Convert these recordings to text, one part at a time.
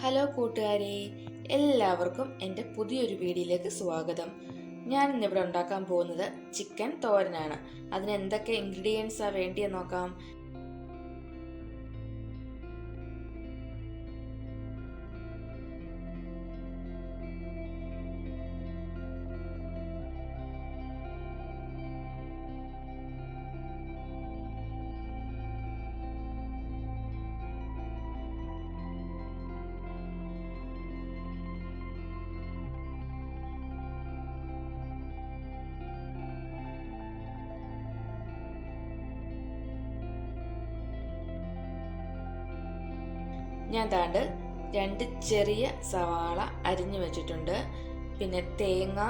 Hello കൂട്ടുകാരെ എല്ലാവർക്കും എന്റെ പുതിയൊരു വീഡിയോയിലേക്ക് സ്വാഗതം. ഞാൻ ഇന്നിവിടെ ഉണ്ടാക്കാൻ പോകുന്നത് ചിക്കൻ തോരനാണ്. അതിന് എന്തൊക്കെ ഇൻഗ്രീഡിയൻസാണ് വേണ്ടിയെന്ന് നോക്കാം. ഞാൻ താണ്ട് രണ്ട് ചെറിയ സവാള അരിഞ്ഞു വെച്ചിട്ടുണ്ട്. പിന്നെ തേങ്ങ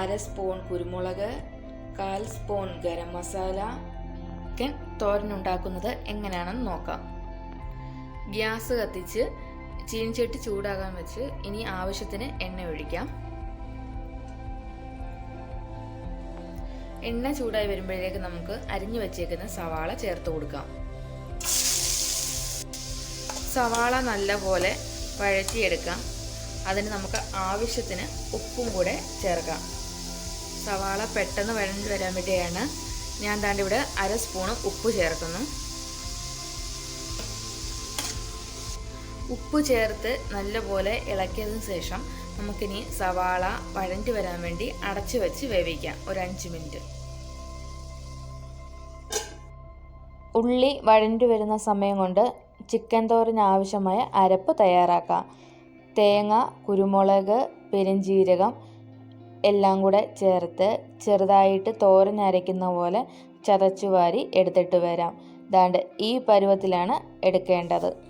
അര സ്പൂൺ കുരുമുളക് കാൽ സ്പൂൺ ഗരം മസാല ഒക്കെ തോരനുണ്ടാക്കുന്നത് എങ്ങനെയാണെന്ന് നോക്കാം. ഗ്യാസ് കത്തിച്ച് ചീനിച്ചട്ടി ചൂടാകാൻ വെച്ച് ഇനി ആവശ്യത്തിന് എണ്ണ ഒഴിക്കാം. എണ്ണ ചൂടായി വരുമ്പോഴേക്ക് നമുക്ക് അരിഞ്ഞു വെച്ചേക്കുന്ന സവാള ചേർത്ത് കൊടുക്കാം. സവാള നല്ലപോലെ വഴറ്റിയെടുക്കാം. അതിന് നമുക്ക് ആവശ്യത്തിന് ഉപ്പും കൂടെ ചേർക്കാം. സവാള പെട്ടെന്ന് വഴഞ്ഞു വരാൻ വേണ്ടിയാണ് ഞാൻ താണ്ട് ഇവിടെ അര സ്പൂണ് ഉപ്പ് ചേർക്കുന്നു. ഉപ്പ് ചേർത്ത് നല്ലപോലെ ഇളക്കിയതിന് ശേഷം നമുക്കിനി സവാള വഴഞ്ഞു വരാൻ വേണ്ടി അടച്ചു വെച്ച് വേവിക്കാം. ഒരു അഞ്ച് മിനിറ്റ്. ഉള്ളി വഴഞ്ഞു വരുന്ന സമയം കൊണ്ട് ചിക്കൻ തോരന് ആവശ്യമായ അരപ്പ് തയ്യാറാക്കാം. തേങ്ങ കുരുമുളക് പെരുംജീരകം എല്ലാം കൂടെ ചേർത്ത് ചെറുതായിട്ട് തോരൻ അരയ്ക്കുന്ന പോലെ ചതച്ചു വാരി എടുത്തിട്ട് വരാം. ദാണ്ട് ഈ പരുവത്തിലാണ് എടുക്കേണ്ടത്.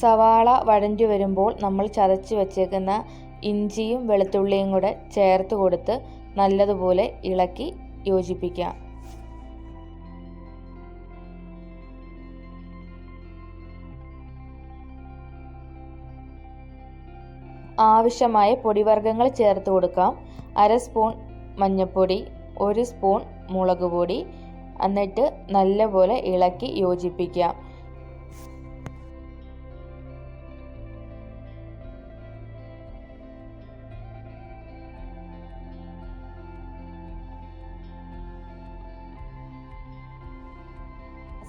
സവാള വഴഞ്ഞു വരുമ്പോൾ നമ്മൾ ചതച്ച് വെച്ചേക്കുന്ന ഇഞ്ചിയും വെളുത്തുള്ളിയും കൂടെ ചേർത്ത് കൊടുത്ത് നല്ലതുപോലെ ഇളക്കി യോജിപ്പിക്കാം. ആവശ്യമായ പൊടിവർഗങ്ങൾ ചേർത്ത് കൊടുക്കാം. അര സ്പൂൺ മഞ്ഞൾപ്പൊടി ഒരു സ്പൂൺ മുളക് പൊടി എന്നിട്ട് നല്ലപോലെ ഇളക്കി യോജിപ്പിക്കാം.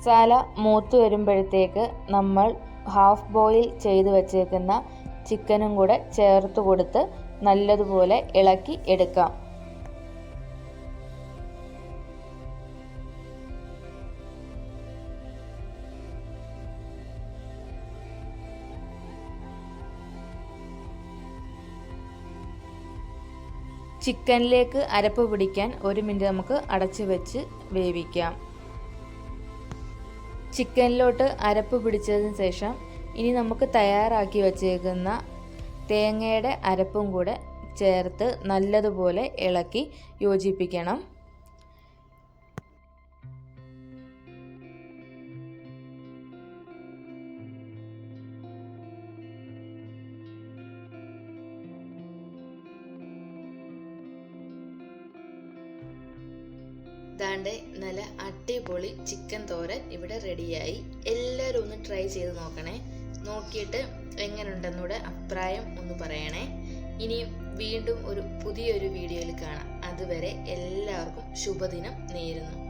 മസാല മൂത്ത് വരുമ്പോഴത്തേക്ക് നമ്മൾ ഹാഫ് ബോയിൽ ചെയ്ത് വച്ചേക്കുന്ന ചിക്കനും കൂടെ ചേർത്ത് കൊടുത്ത് നല്ലതുപോലെ ഇളക്കി എടുക്കാം. ചിക്കനിലേക്ക് അരപ്പ് പിടിക്കാൻ ഒരു മിനിറ്റ് നമുക്ക് അടച്ചു വെച്ച് വേവിക്കാം. ചിക്കനിലോട്ട് അരപ്പ് പിടിച്ചതിന് ശേഷം ഇനി നമുക്ക് തയ്യാറാക്കി വച്ചേക്കുന്ന തേങ്ങയുടെ അരപ്പും കൂടെ ചേർത്ത് നല്ലതുപോലെ ഇളക്കി യോജിപ്പിക്കണം. ദാണ്ട് നല്ല അടിപൊളി ചിക്കൻ തോരൻ ഇവിടെ റെഡിയായി. എല്ലാവരും ഒന്ന് ട്രൈ ചെയ്ത് നോക്കണേ. നോക്കിയിട്ട് എങ്ങനെയുണ്ടെന്നൂടെ അഭിപ്രായം ഒന്ന് പറയണേ. ഇനിയും വീണ്ടും ഒരു പുതിയൊരു വീഡിയോയിൽ കാണാം. അതുവരെ എല്ലാവർക്കും ശുഭദിനം നേരുന്നു.